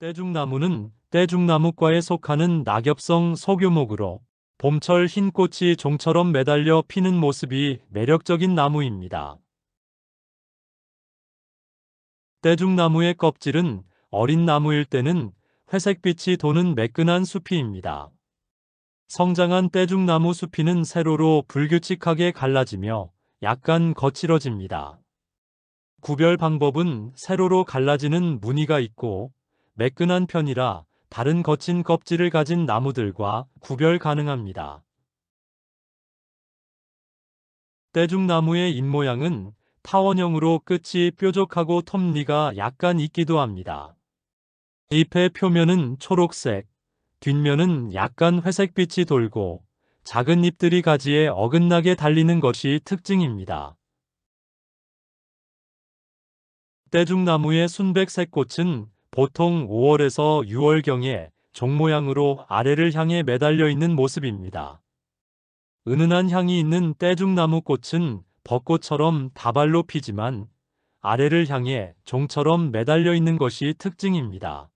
떼죽나무는 떼죽나무과에 속하는 낙엽성 소규목으로 봄철 흰 꽃이 종처럼 매달려 피는 모습이 매력적인 나무입니다. 떼죽나무의 껍질은 어린 나무일 때는 회색빛이 도는 매끈한 수피입니다. 성장한 떼죽나무 수피는 세로로 불규칙하게 갈라지며 약간 거칠어집니다. 구별 방법은 세로로 갈라지는 무늬가 있고 매끈한 편이라 다른 거친 껍질을 가진 나무들과 구별 가능합니다. 떼죽나무의 잎모양은 타원형으로 끝이 뾰족하고 톱니가 약간 있기도 합니다. 잎의 표면은 초록색, 뒷면은 약간 회색빛이 돌고 작은 잎들이 가지에 어긋나게 달리는 것이 특징입니다. 떼죽나무의 순백색 꽃은 보통 5월에서 6월경에 종 모양으로 아래를 향해 매달려 있는 모습입니다. 은은한 향이 있는 떼죽나무 꽃은 벚꽃처럼 다발로 피지만 아래를 향해 종처럼 매달려 있는 것이 특징입니다.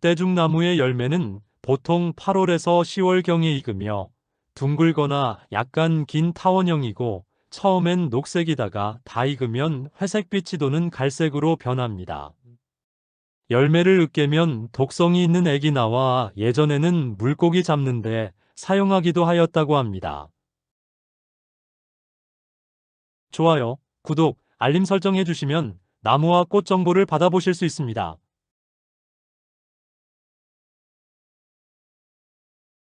떼죽나무의 열매는 보통 8월에서 10월경에 익으며 둥글거나 약간 긴 타원형이고 처음엔 녹색이다가 다 익으면 회색빛이 도는 갈색으로 변합니다. 열매를 으깨면 독성이 있는 액이 나와 예전에는 물고기 잡는데 사용하기도 하였다고 합니다. 좋아요, 구독, 알림 설정해 주시면 나무와 꽃 정보를 받아보실 수 있습니다.